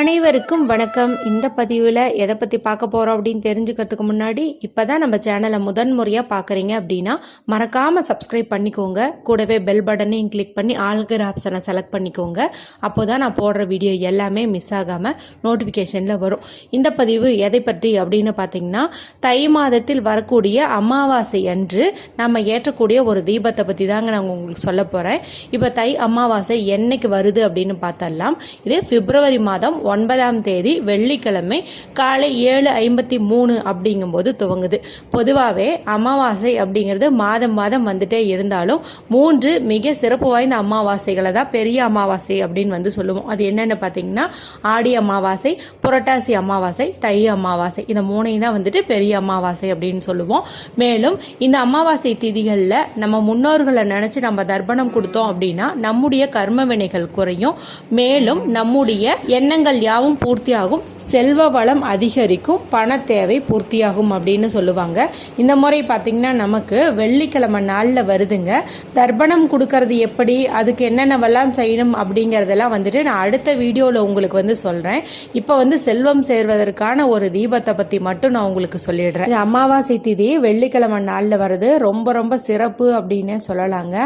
அனைவருக்கும் வணக்கம். இந்த பதிவில் எதை பற்றி பார்க்க போகிறோம் அப்படின்னு தெரிஞ்சுக்கிறதுக்கு முன்னாடி இப்போ தான் நம்ம சேனலை முதன் முறையாக பார்க்குறீங்க அப்படின்னா மறக்காமல் சப்ஸ்கிரைப் பண்ணிக்கோங்க. கூடவே பெல் பட்டனையும் கிளிக் பண்ணி ஆல்கர் ஆப்ஷனை செலக்ட் பண்ணிக்கோங்க. அப்போ தான் நான் போடுற வீடியோ எல்லாமே மிஸ் ஆகாமல் நோட்டிஃபிகேஷனில் வரும். இந்த பதிவு எதை பற்றி அப்படின்னு பார்த்தீங்கன்னா தை மாதத்தில் வரக்கூடிய அமாவாசை அன்று நம்ம ஏற்றக்கூடிய ஒரு தீபத்தை பற்றி தாங்க நான் உங்களுக்கு சொல்ல போகிறேன் இப்போ தை அமாவாசை என்னைக்கு வருது அப்படின்னு பார்த்தரலாம் இது பிப்ரவரி மாதம் ஒன்பதாம் தேதி வெள்ளிக்கிழமை காலை ஏழு ஐம்பத்தி மூணு அப்படிங்கும்போது துவங்குது. பொதுவாகவே அமாவாசை அப்படிங்கிறது மாதம் மாதம் வந்துட்டே இருந்தாலும் மூன்று மிக சிறப்பு வாய்ந்த அமாவாசைகளை தான் பெரிய அமாவாசை அப்படின்னு வந்து சொல்லுவோம். அது என்னென்னு பார்த்தீங்கன்னா ஆடி அமாவாசை புரட்டாசி அமாவாசை தை அமாவாசை. இந்த மூணையும் தான் வந்துட்டு பெரிய அமாவாசை அப்படின்னு சொல்லுவோம். மேலும் இந்த அமாவாசை திதிகளில் நம்ம முன்னோர்களை நினச்சி நம்ம தர்ப்பணம் கொடுத்தோம் அப்படின்னா நம்முடைய கர்ம வினைகள் குறையும். மேலும் நம்முடைய எண்ணங்கள் யாவும் பூர்த்தியாகும் செல்வ வளம் அதிகரிக்கும் பண தேவை பூர்த்தியாகும் அப்படின்னு சொல்லுவாங்க. இந்த முறை பார்த்திங்கன்னா நமக்கு வெள்ளிக்கிழமை நாளில் வருதுங்க. தர்ப்பணம் கொடுக்கறது எப்படி அதுக்கு என்னென்னவெல்லாம் செய்யணும் அப்படிங்கிறதெல்லாம் வந்துட்டு நான் அடுத்த வீடியோவில் உங்களுக்கு வந்து சொல்கிறேன் இப்போ வந்து செல்வம் சேர்வதற்கான ஒரு தீபத்தை பற்றி மட்டும் நான் உங்களுக்கு சொல்லிடுறேன். அமாவாசை திதி வெள்ளிக்கிழமை நாளில் வருது ரொம்ப ரொம்ப சிறப்பு அப்படின்னு சொல்லலாங்க.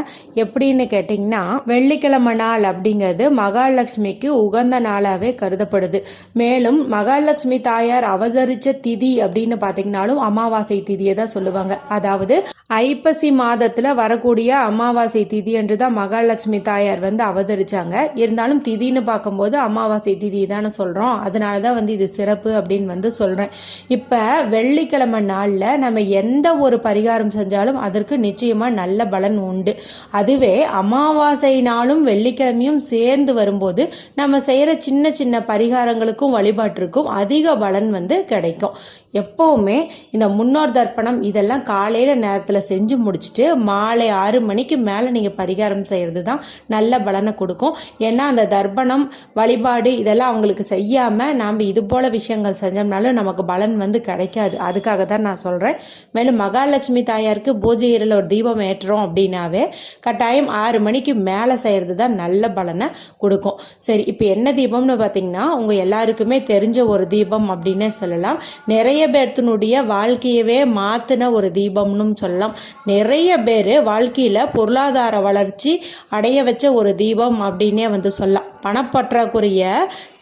எப்படின்னு கேட்டிங்கன்னா வெள்ளிக்கிழமை நாள் அப்படிங்கிறது மகாலட்சுமிக்கு உகந்த நாளாகவே கருதப்படுது. மேலும் மகாலட்சுமி தாயார் அவதரிச்ச திதி அப்படின்னு பார்த்தீங்கன்னாலும் அமாவாசை திதியை தான் சொல்லுவாங்க. அதாவது ஐப்பசி மாதத்தில் வரக்கூடிய அமாவாசை திதி என்று தான் மகாலட்சுமி தாயார் வந்து அவதரிச்சாங்க. இருந்தாலும் திதின்னு பார்க்கும்போது அமாவாசை திதி தானே சொல்கிறோம் அதனால தான் வந்து இது சிறப்பு அப்படின்னு வந்து சொல்கிறேன் இப்போ வெள்ளிக்கிழமை நாளில் நம்ம எந்த ஒரு பரிகாரம் செஞ்சாலும் அதற்கு நிச்சயமாக நல்ல பலன் உண்டு. அதுவே அமாவாசை நாளும் வெள்ளிக்கிழமையும் சேர்ந்து வரும்போது நம்ம செய்கிற சின்ன சின்ன பரிகாரங்களுக்கும் வழிபாட்டிற்கும் அதிக பலன் வந்து கிடைக்கும். எப்போவுமே இந்த முன்னோர் தர்ப்பணம் இதெல்லாம் காலையில் நேரத்தில் செஞ்சு முடிச்சுட்டு மாலை ஆறு மணிக்கு மேலே நீங்கள் பரிகாரம் செய்கிறது தான் நல்ல பலனை கொடுக்கும். ஏன்னா அந்த தர்ப்பணம் வழிபாடு இதெல்லாம் அவங்களுக்கு செய்யாமல் நாம் இது போல் விஷயங்கள் செஞ்சோம்னாலும் நமக்கு பலன் வந்து கிடைக்காது. அதுக்காக தான் நான் சொல்கிறேன் மேலும் மகாலட்சுமி தாயாருக்கு பூஜை இரவில் ஒரு தீபம் ஏற்றுறோம் அப்படின்னாவே கட்டாயம் ஆறு மணிக்கு மேலே செய்கிறது தான் நல்ல பலனை கொடுக்கும். சரி இப்போ என்ன தீபம்னு பார்த்தீங்கன்னா உங்கள் எல்லாருக்குமே தெரிஞ்ச ஒரு தீபம் அப்படின்னே சொல்லலாம். நிறைய பேர்த்தினுடைய வாழ்க்கையவே மாற்றின ஒரு தீபம்னு சொல்லலாம். நிறைய பேர் வாழ்க்கையில் பொருளாதார வளர்ச்சி அடைய வச்ச ஒரு தீபம் அப்படின்னே வந்து சொல்லலாம். பணப்பற்றாக்குறைய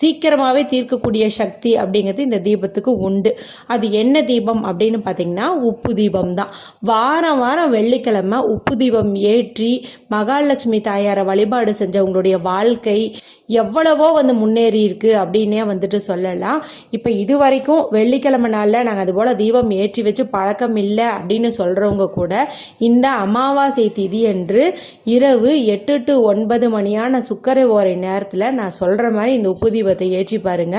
சீக்கிரமாகவே தீர்க்கக்கூடிய சக்தி அப்படிங்கிறது இந்த தீபத்துக்கு உண்டு. அது என்ன தீபம் அப்படின்னு பார்த்தீங்கன்னா உப்பு தீபம் தான் வாரம் வாரம் வெள்ளிக்கிழமை உப்பு தீபம் ஏற்றி மகாலட்சுமி தாயாரை வழிபாடு செஞ்சவங்களுடைய வாழ்க்கை எவ்வளவோ வந்து முன்னேறி இருக்கு அப்படின்னே வந்துட்டு சொல்லலாம். இப்போ இது வரைக்கும் வெள்ளிக்கிழமை நாளில் நாங்கள் அதுபோல் தீபம் ஏற்றி வச்சு பழக்கம் இல்லை அப்படின்னு சொல்கிறவங்க கூட இந்த அமாவாசை திதி என்று இரவு எட்டு டு ஒன்பது மணியான சுக்கரை ஓரை நேரத்தில் நான் சொல்கிற மாதிரி இந்த உப்பு தீபத்தை ஏற்றி பாருங்க.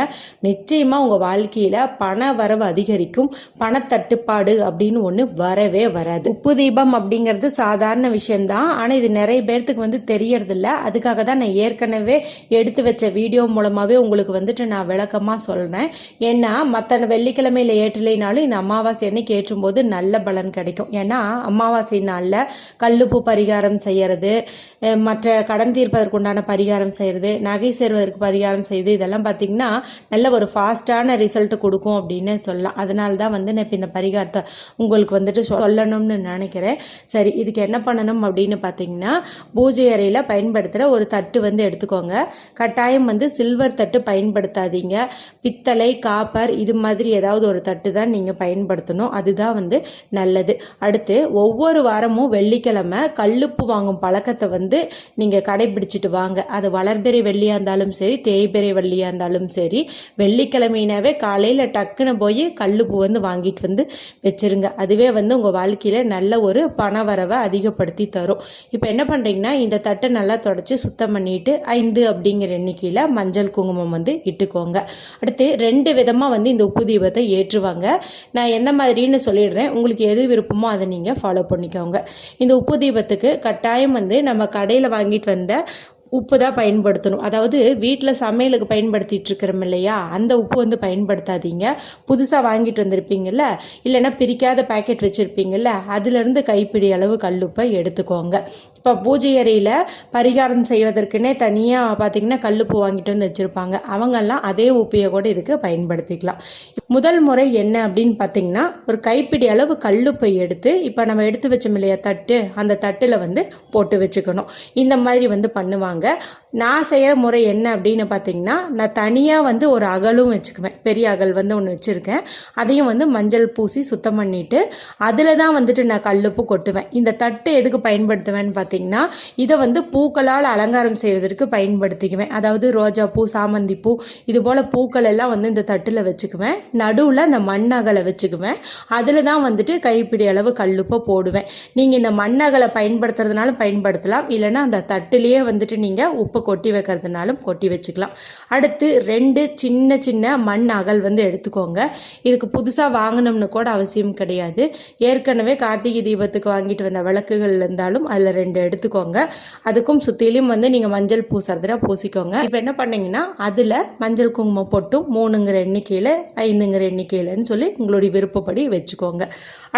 நிச்சயமாக உங்கள் வாழ்க்கையில் பண வரவு அதிகரிக்கும். பணத்தட்டுப்பாடு அப்படின்னு ஒன்று வரவே வராது. உப்பு தீபம் அப்படிங்கிறது சாதாரண விஷயந்தான் ஆனால் இது நிறைய பேர்த்துக்கு வந்து தெரியறதில்ல. அதுக்காக தான் நான் ஏற்கனவே எடுத்து வச்ச வீடியோ மூலமாகவே உங்களுக்கு வந்துட்டு நான் விளக்கமாக சொல்கிறேன் ஏன்னா மற்ற வெள்ளிக்கிழமையில் ஏற்றலைனாலும் இந்த அமாவாசை அன்னைக்கு ஏற்றும்போது நல்ல பலன் கிடைக்கும். ஏன்னா அமாவாசை நாளில் கல்லுப்பு பரிகாரம் செய்யறது மற்ற கடன் தீர்ப்பதற்குண்டான பரிகாரம் செய்கிறது நகை சேர்வதற்கு பரிகாரம் செய்து இதெல்லாம் பார்த்திங்கன்னா நல்ல ஒரு ஃபாஸ்ட்டான ரிசல்ட் கொடுக்கும் அப்படின்னு சொல்லலாம். அதனால தான் வந்து நான் இப்போ இந்த பரிகாரத்தை உங்களுக்கு வந்துட்டு சொல்லணும்னு நினைக்கிறேன். சரி இதுக்கு என்ன பண்ணணும் அப்படின்னு பார்த்தீங்கன்னா பூஜை அறையில் பயன்படுத்துகிற ஒரு தட்டு வந்து எடுத்துக்கோங்க. கட்டாயம் வந்து சில்வர் தட்டு பயன்படுத்தாதீங்க. பித்தளை காப்பர் இது மாதிரி ஏதாவது ஒரு தட்டு தான் நீங்கள் பயன்படுத்தணும். அதுதான் வந்து நல்லது. அடுத்து ஒவ்வொரு வாரமும் வெள்ளிக்கிழமை கல்லுப்பு வாங்கும் பழக்கத்தை வந்து நீங்கள் கடைபிடிச்சிட்டு வாங்க. அது வளர்பிறை வெள்ளியாக இருந்தாலும் சரி தேய்பிறை வெள்ளியாக இருந்தாலும் சரி வெள்ளிக்கிழமையினாவே காலையில் டக்குன்னு போய் கல்லுப்பூ வந்து வாங்கிட்டு வந்து வச்சுருங்க. அதுவே வந்து உங்கள் வாழ்க்கையில் நல்ல ஒரு பண வரவை அதிகப்படுத்தி தரும். இப்போ என்ன பண்ணுறீங்கன்னா இந்த தட்டை நல்லா தொடச்சி சுத்தம் பண்ணிட்டு ஐந்து அப்படிங்கிற எண்ணிக்கையில் மஞ்சள் குங்குமம் வந்து இட்டுக்கோங்க. அடுத்து ரெண்டு விதமாக வந்து இந்த உப்பு தீபத்தை ஏற்றுவாங்க. நான் எந்த மாதிரின்னு சொல்லிடுறேன். உங்களுக்கு எது விருப்பமோ அதை நீங்கள் ஃபாலோ பண்ணிக்கோங்க. இந்த உப்பு தீபத்துக்கு கட்டாயம் வந்து நம்ம கடையில் வாங்கிட்டு வந்த உப்பு தான் பயன்படுத்தணும். அதாவது வீட்டில் சமையலுக்கு பயன்படுத்திட்டு இருக்கிறோம் இல்லையா? அந்த உப்பு வந்து பயன்படுத்தாதீங்க. புதுசாக வாங்கிட்டு வந்திருப்பீங்கல்ல? இல்லைன்னா பிரிக்காத பேக்கெட் வச்சுருப்பீங்கல்ல? அதுலேருந்து கைப்பிடி அளவு கல்லுப்பை எடுத்துக்கோங்க. இப்போ பூஜை அறையில் பரிகாரம் செய்வதற்குன்னே தனியாக பார்த்தீங்கன்னா கல்லுப்பு வாங்கிட்டு வந்து வச்சுருப்பாங்க. அவங்கெல்லாம் அதே உப்பையை கூட இதுக்கு பயன்படுத்திக்கலாம். முதல் முறை என்ன அப்படின்னு பார்த்தீங்கன்னா ஒரு கைப்பிடி அளவு கல்லுப்பை எடுத்து இப்போ நம்ம எடுத்து வச்சோம் இல்லையா தட்டு. அந்த தட்டில் வந்து போட்டு வச்சுக்கணும். இந்த மாதிரி வந்து பண்ணுவாங்க. நான் செய்கிற முறை என்ன அப்படின்னு பார்த்தீங்கன்னா நான் தனியாக வந்து ஒரு அகலும் வச்சுக்குவேன். பெரிய அகல் வந்து ஒன்று வச்சுருக்கேன். அதையும் வந்து மஞ்சள் பூசி சுத்தம் பண்ணிவிட்டு அதில் தான் வந்துட்டு நான் கல்லுப்பு கொட்டுவேன். இந்த தட்டு எதுக்கு பயன்படுத்துவேன்னு பார்த்தீங்கன்னா இதை வந்து பூக்களால் அலங்காரம் செய்வதற்கு பயன்படுத்திக்குவேன். அதாவது ரோஜா பூ சாமந்தி பூ இது போல் பூக்கள் எல்லாம் வந்து இந்த தட்டில் வச்சுக்குவேன். நடுவில் இந்த மண்ணகலை வச்சுக்குவேன். அதில் தான் வந்துட்டு கைப்பிடி அளவு கல்லுப்பை போடுவேன். நீங்கள் இந்த மண்ணகலை பயன்படுத்துறதுனாலும் பயன்படுத்தலாம். இல்லைன்னா அந்த தட்டுலேயே வந்துட்டு நீங்கள் உப்பு கொட்டி வைக்கிறதுனாலும் கொட்டி வச்சுக்கலாம். அடுத்து ரெண்டு சின்ன சின்ன மண் அகல் வந்து எடுத்துக்கோங்க. இதுக்கு புதுசாக வாங்கணும்னு கூட அவசியம் கிடையாது. ஏற்கனவே கார்த்திகை தீபத்துக்கு வாங்கிட்டு வந்த விளக்குகள் இருந்தாலும் அதில் ரெண்டு எடுத்துக்கோங்க. அதுக்கும் சுற்றிலையும் வந்து நீங்கள் மஞ்சள் பூசுறதுனா பூசிக்கோங்க. இப்போ என்ன பண்ணீங்கன்னா அதில் மஞ்சள் குங்குமம் போட்டும் மூணுங்கிற எண்ணிக்கையில் ஐந்துங்கிற எண்ணிக்கையிலன்னு சொல்லி உங்களுடைய விருப்பப்படி வச்சுக்கோங்க.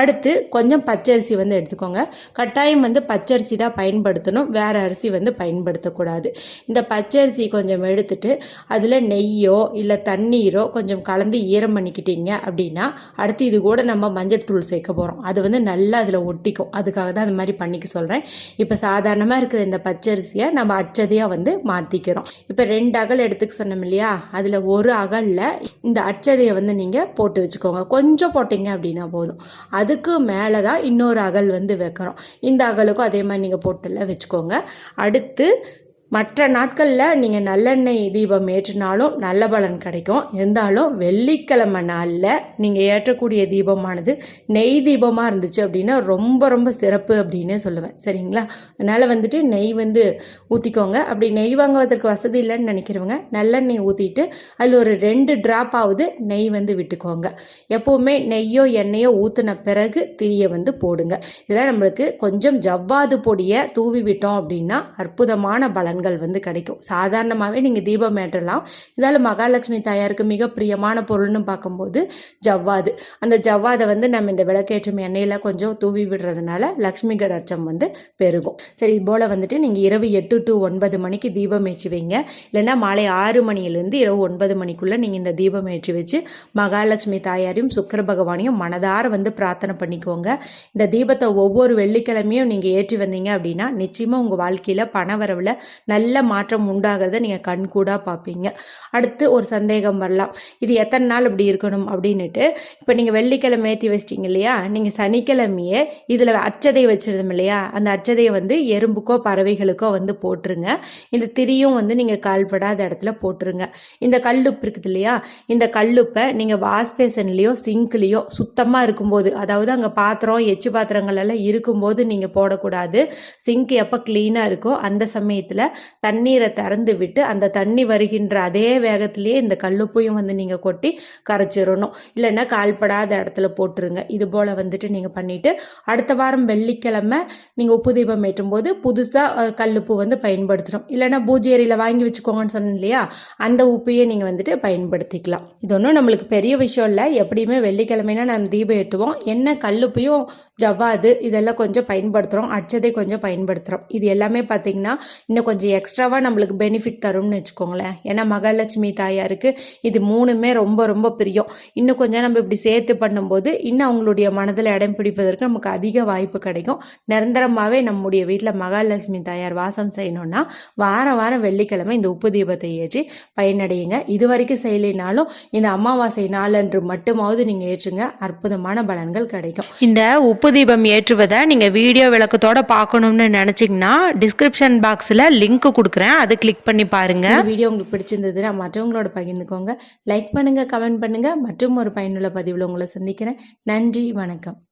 அடுத்து கொஞ்சம் பச்சரிசி வந்து எடுத்துக்கோங்க. கட்டாயம் வந்து பச்சரிசி தான் பயன்படுத்தணும். வேறு அரிசி வந்து பயன்படுத்தக்கூடாது. இந்த பச்சரிசி கொஞ்சம் எடுத்துட்டு அதில் நெய்யோ இல்லை தண்ணீரோ கொஞ்சம் கலந்து ஈரம் பண்ணிக்கிட்டீங்க அப்படின்னா அடுத்து இது கூட நம்ம மஞ்சள் தூள் சேர்க்க போகிறோம் அது வந்து நல்லா அதில் ஒட்டிக்கும். அதுக்காக தான் அந்த மாதிரி பண்ணிக்க சொல்கிறேன் இப்போ சாதாரணமாக இருக்கிற இந்த பச்சரிசியை நம்ம அச்சதையாக வந்து மாற்றிக்கிறோம் இப்போ ரெண்டு அகல் எடுத்துக்க சொன்னோம் இல்லையா? அதில் ஒரு அகலில் இந்த அச்சதையை வந்து நீங்கள் போட்டு வச்சுக்கோங்க. கொஞ்சம் போட்டிங்க அப்படின்னா போதும். அதுக்கு மேலே தான் இன்னொரு அகல் வந்து வைக்கிறோம். இந்த அகலுக்கும் அதே மாதிரி நீங்கள் போட்டுல வச்சுக்கோங்க. அடுத்து மற்ற நாட்களில் நீங்கள் நல்லெண்ணெய் தீபம் ஏற்றினாலும் நல்ல பலன் கிடைக்கும். இருந்தாலும் வெள்ளிக்கிழமை நாளில் நீங்கள் ஏற்றக்கூடிய தீபமானது நெய் தீபமாக இருந்துச்சு அப்படின்னா ரொம்ப ரொம்ப சிறப்பு அப்படின்னே சொல்லுவேன். சரிங்களா? அதனால் வந்துட்டு நெய் வந்து ஊற்றிக்கோங்க அப்படி நெய் வாங்குவதற்கு வசதி இல்லைன்னு நினைக்கிறவங்க நல்லெண்ணெய் ஊற்றிட்டு அதில் ஒரு ரெண்டு ட்ராப் ஆகுது நெய் வந்து விட்டுக்கோங்க. எப்போவுமே நெய்யோ எண்ணெயோ ஊற்றின பிறகு திரியை வந்து போடுங்க. இதெல்லாம் நம்மளுக்கு கொஞ்சம் ஜவ்வாது பொடியை தூவி விட்டோம் அப்படின்னா அற்புதமான பலன் பலன்கள் வந்து கிடைக்கும். சாதாரணமாகவே நீங்கள் தீபம் ஏற்றலாம். இதால் மகாலட்சுமி தாயாருக்கு மிக பிரியமான பொருள்னு பார்க்கும்போது ஜவ்வாது. அந்த ஜவ்வாதை வந்து நம்ம இந்த விளக்கேற்றும் எண்ணெயில் கொஞ்சம் தூவி விடுறதுனால லக்ஷ்மி கடாட்சம் வந்து பெருகும். சரி இது போல் வந்துட்டு நீங்கள் இரவு எட்டு டு ஒன்பது மணிக்கு தீபம் ஏற்றி வைங்க. இல்லைன்னா மாலை ஆறு மணியிலேருந்து இரவு ஒன்பது மணிக்குள்ளே நீங்கள் இந்த தீபம் ஏற்றி வச்சு மகாலட்சுமி தாயாரையும் சுக்கர பகவானையும் மனதார வந்து பிரார்த்தனை பண்ணிக்கோங்க. இந்த தீபத்தை ஒவ்வொரு வெள்ளிக்கிழமையும் நீங்கள் ஏற்றி வந்தீங்க அப்படின்னா நிச்சயமாக உங்கள் வாழ்க்கையில் பணவரவில் நல்ல மாற்றம் உண்டாகிறத நீங்கள் கண்கூடாக பார்ப்பீங்க அடுத்து ஒரு சந்தேகம் வரலாம். இது எத்தனை நாள் இப்படி இருக்கணும் அப்படின்னுட்டு இப்போ நீங்கள் வெள்ளிக்கிழமை ஏற்றி வச்சிட்டிங்க இல்லையா? நீங்கள் சனிக்கிழமையே இதில் அச்சதை வச்சிருந்தோம் இல்லையா? அந்த அச்சதையை வந்து எறும்புக்கோ பறவைகளுக்கோ வந்து போட்டுருங்க. இந்த திரியும் வந்து நீங்கள் கால்படாத இடத்துல போட்டுருங்க. இந்த கல்லுப்பு இருக்குது இல்லையா? இந்த கல்லுப்பை நீங்கள் வாஷ் பேசன்லேயோ சிங்க்லேயோ சுத்தமாக இருக்கும்போது அதாவது அங்கே பாத்திரம் எச்சு பாத்திரங்கள் எல்லாம் இருக்கும்போது நீங்கள் போடக்கூடாது. சிங்க் எப்போ க்ளீனாக இருக்கோ அந்த சமயத்தில் தண்ணீரை திறந்து விட்டு அந்த தண்ணி வருகின்ற அதே வேகத்திலேயே இந்த கல்லுப்பையும் வந்து நீங்கள் கொட்டி கரைச்சிடணும். இல்லைன்னா கால்படாத இடத்துல போட்டுருங்க. இது போல் வந்துட்டு நீங்கள் பண்ணிவிட்டு அடுத்த வாரம் வெள்ளிக்கிழமை நீங்கள் உப்பு தீபம் ஏற்றும் போது புதுசாக கல்லுப்பு வந்து பயன்படுத்தணும். இல்லைன்னா பூஜேரியில் வாங்கி வச்சுக்கோங்கன்னு சொன்னேன் இல்லையா? அந்த உப்பையே நீங்கள் வந்துட்டு பயன்படுத்திக்கலாம். இது ஒன்றும் நம்மளுக்கு பெரிய விஷயம் இல்லை. எப்படியுமே வெள்ளிக்கிழமைனா நம்ம தீபம் ஏற்றுவோம் என்ன கல்லுப்பையும் ஜவ்வாது இதெல்லாம் கொஞ்சம் பயன்படுத்துகிறோம் அடித்ததை கொஞ்சம் பயன்படுத்துகிறோம் இது எல்லாமே பார்த்திங்கன்னா இன்னும் கொஞ்சம் எக்ஸ்ட்ராவாக நம்மளுக்கு பெனிஃபிட் தரும்னு வச்சுக்கோங்களேன். ஏன்னா மகாலட்சுமி தாயாருக்கு இது மூணுமே ரொம்ப ரொம்ப பிரியம். இன்னும் கொஞ்சம் நம்ம இப்படி சேர்த்து பண்ணும்போது இன்னும் அவங்களுடைய மனதில் இடம் பிடிப்பதற்கு நமக்கு அதிக வாய்ப்பு கிடைக்கும். நிரந்தரமாகவே நம்முடைய வீட்டில் மகாலட்சுமி தாயார் வாசம் செய்யணும்னா வாரம் வாரம் வெள்ளிக்கிழமை இந்த உப்பு தீபத்தை ஏற்றி பயனடையுங்க. இது வரைக்கும் செய்யலைனாலும் இந்த அமாவாசை நாளன்று மட்டுமாவது நீங்கள் ஏற்றுங்க. அற்புதமான பலன்கள் கிடைக்கும். இந்த உப்பு தீபம் ஏற்றுவதை நீங்கள் வீடியோ விளக்கத்தோட பார்க்கணும்னு நினச்சிங்கன்னா டிஸ்கிரிப்ஷன் பாக்ஸில் லிங்க் கொடுக்குறேன். அதை கிளிக் பண்ணி பாருங்க. வீடியோ உங்களுக்கு பிடிச்சிருந்ததுன்னா மற்றவங்களோட பகிர்ந்துக்கோங்க. லைக் பண்ணுங்க கமெண்ட் பண்ணுங்க. மற்றும் ஒரு பயனுள்ள பதிவில் உங்களை சந்திக்கிறேன். நன்றி வணக்கம்.